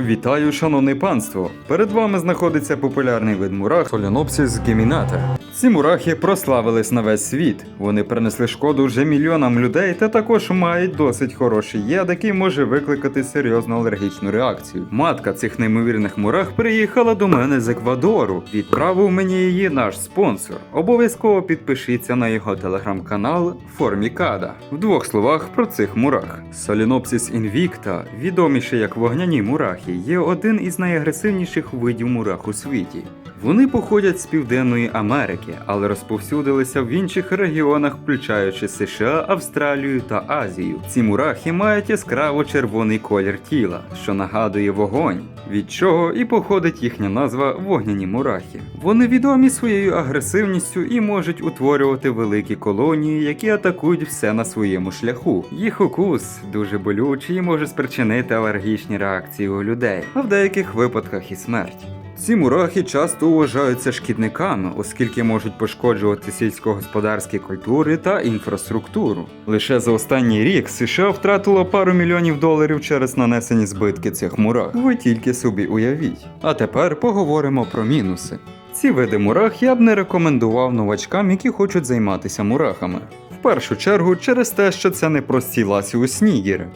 Вітаю, шановне панство! Перед вами знаходиться популярний вид мурах Solenopsis geminata. Ці мурахи прославились на весь світ. Вони принесли шкоду вже мільйонам людей та також мають досить хороший яд, який може викликати серйозну алергічну реакцію. Матка цих неймовірних мурах приїхала до мене з Еквадору. Відправив мені її наш спонсор. Обов'язково підпишіться на його телеграм-канал Формікада. В двох словах про цих мурах. Solenopsis invicta, відоміший як вогняні мурахи, є один із найагресивніших видів мурах у світі. Вони походять з Південної Америки, але розповсюдилися в інших регіонах, включаючи США, Австралію та Азію. Ці мурахи мають яскраво червоний колір тіла, що нагадує вогонь, від чого і походить їхня назва вогняні мурахи. Вони відомі своєю агресивністю і можуть утворювати великі колонії, які атакують все на своєму шляху. Їх укус дуже болючий і може спричинити алергічні реакції у людей, а в деяких випадках і смерть. Ці мурахи часто вважаються шкідниками, оскільки можуть пошкоджувати сільськогосподарські культури та інфраструктуру. Лише за останній рік США втратило пару мільйонів доларів через нанесені збитки цих мурах. Ви тільки собі уявіть. А тепер поговоримо про мінуси. Ці види мурах я б не рекомендував новачкам, які хочуть займатися мурахами. В першу чергу через те, що це не прості ласіус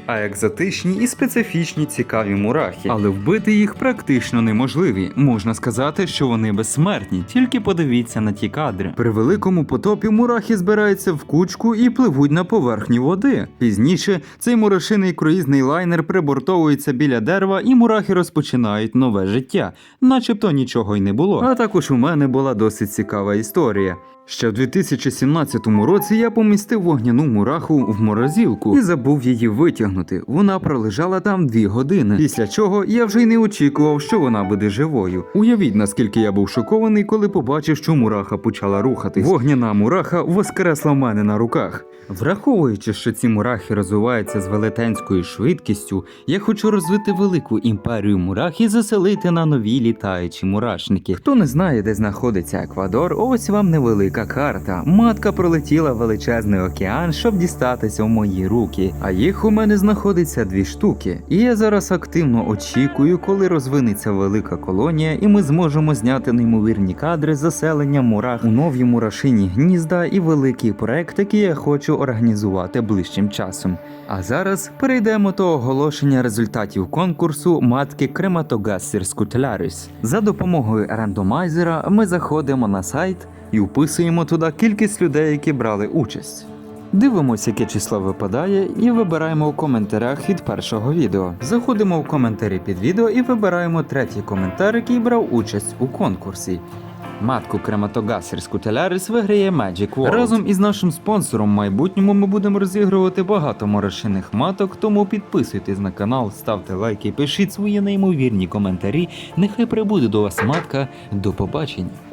а екзотичні і специфічні цікаві мурахи. Але вбити їх практично неможливі. Можна сказати, що вони безсмертні, тільки подивіться на ті кадри. При великому потопі мурахи збираються в кучку і пливуть на поверхні води. Пізніше цей мурашиний круїзний лайнер прибортовується біля дерева, і мурахи розпочинають нове життя, начебто нічого й не було. А також у мене була досить цікава історія. Ще в 2017 році я помістив вогняну мураху в морозилку і забув її витягнути. Вона пролежала там дві години. Після чого я вже й не очікував, що вона буде живою. Уявіть, наскільки я був шокований, коли побачив, що мураха почала рухатись. Вогняна мураха воскресла в мене на руках. Враховуючи, що ці мурахи розвиваються з велетенською швидкістю, я хочу розвити велику імперію мурах і заселити на нові літаючі мурашники. Хто не знає, де знаходиться Еквадор, ось вам невелика карта. Матка пролетіла величезний океан, щоб дістатися в мої руки. А їх у мене знаходиться дві штуки. І я зараз активно очікую, коли розвинеться велика колонія, і ми зможемо зняти неймовірні кадри заселення мурах у нові мурашині гнізда і великий проект, який я хочу організувати ближчим часом. А зараз перейдемо до оголошення результатів конкурсу матки Крематогассір Скутелярис. За допомогою рандомайзера ми заходимо на сайт і вписуємо туди кількість людей, які брали участь. Дивимося, яке число випадає, і вибираємо у коментарях від першого відео. Заходимо в коментарі під відео і вибираємо третій коментар, який брав участь у конкурсі. Матку Крематогасер Скутелярис виграє Magic World. Разом із нашим спонсором в майбутньому ми будемо розігрувати багато морошиних маток, тому підписуйтесь на канал, ставте лайки, пишіть свої неймовірні коментарі. Нехай прибуде до вас матка. До побачення.